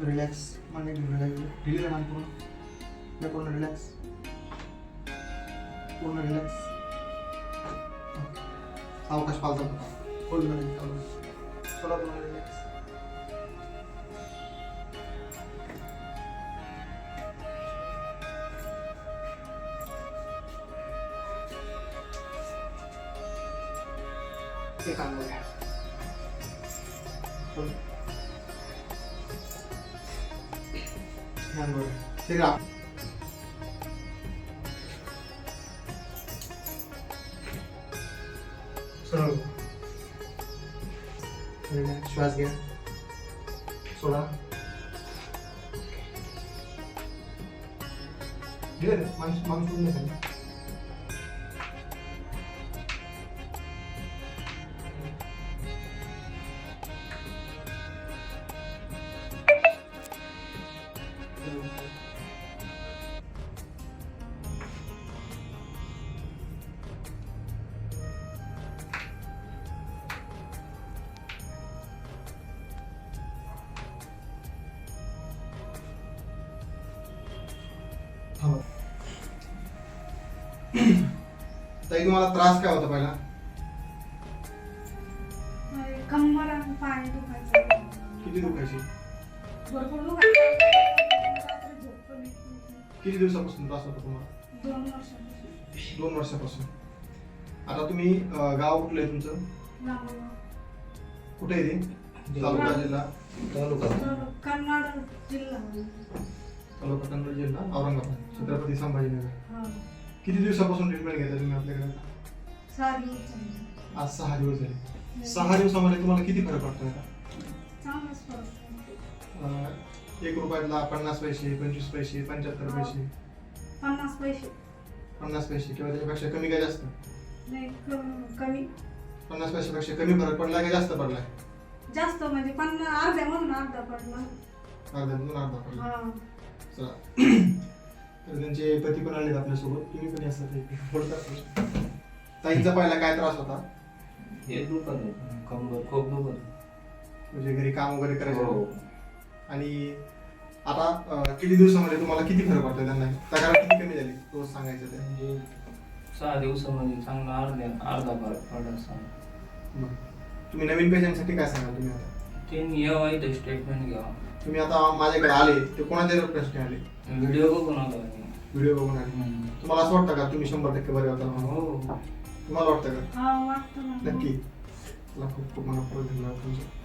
Relax मांडी घेऊन relax ढिली मान पूर्ण या पूर्ण रिलॅक्स पूर्ण रिलॅक्स अवकाश पालतो फुल थोडा पूर्ण रिलॅक्स ते काम बघा Hold. ध्यान बघा ठीक आहे सरळ रिलॅक्स श्वास घ्या सोडा घे रे, माणूस माणूस थांबा. ताई तुम्हाला त्रास काय होता पहिला? कंबर आणि पाय दुखायचं. किती दुखायची? भरपूर दुखायचं. रात्री झोप पण येत नव्हती. किती दिवसापासून त्रास होता तुम्हाला? दोन वर्षापासून. दोन वर्षापासून. आता तुम्ही अं, गाव कुठलं आहे तुमचं? कुठे आहे ते? तालुका जिल्हा. कन्नड जिल्हा. कन्नड जिल्हा औरंगाबाद छत्रपती संभाजीनगर. हा. किती दिवसापासून ट्रीटमेंट घेता तुम्ही आपल्याकडे. आज सहा दिवस झाले. सहा दिवसामध्ये तुम्हाला किती फरक पडतोय फरक अं, एक रुपयातला पन्नास पैसे पंचवीस पैसे पंच्याहत्तर पैसे. पन्नास पैसे. पन्नास पैसे किंवा त्याच्यापेक्षा कमी काय जास्त? कमी पन्नास पैशापेक्षा कमी फरक पडला की जास्त पडलाय जास्त म्हणजे पन्नास अर्ध्या म्हणून अर्धा पडला. अर्ध्यामधून अर्धा पडला. हा. चला तर त्यांचे पती पण आलेत आपल्यासोबत. तुम्ही पण असतात. बोलतात. ताईंचा पहिला काय त्रास होता? हे दुखत आहे कंबर. खूप दुखत. म्हणजे घरी काम वगैरे करायचं हो. आणि आता अं, किती दिवसामध्ये तुम्हाला किती फरक पडतो त्यांना? तक्रार किती कमी झाली? रोज सांगायचं ते. म्हणजे सहा दिवसामध्ये चांगला अर्ध्या अर्धा फरक पडला सांग. तुम्ही नवीन पेशंटसाठी काय सांगाल तुम्ही आता? त्यांनी यावं इथे स्टेटमेंट घ्यावं तुम्ही आता माझ्याकडे आले ते कोणाच्या प्रश्न आले? व्हिडिओ बघून आलो आम्ही. व्हिडिओ बघून आले. हम्म. तुम्हाला असं वाटतं का तुम्ही शंभर टक्के बरे होता म्हणून? हो. तुम्हाला वाटतं का? हा वाटतं ना. नक्की. तुला खूप खूप मनापूर्वक धन्यवाद तुमचे.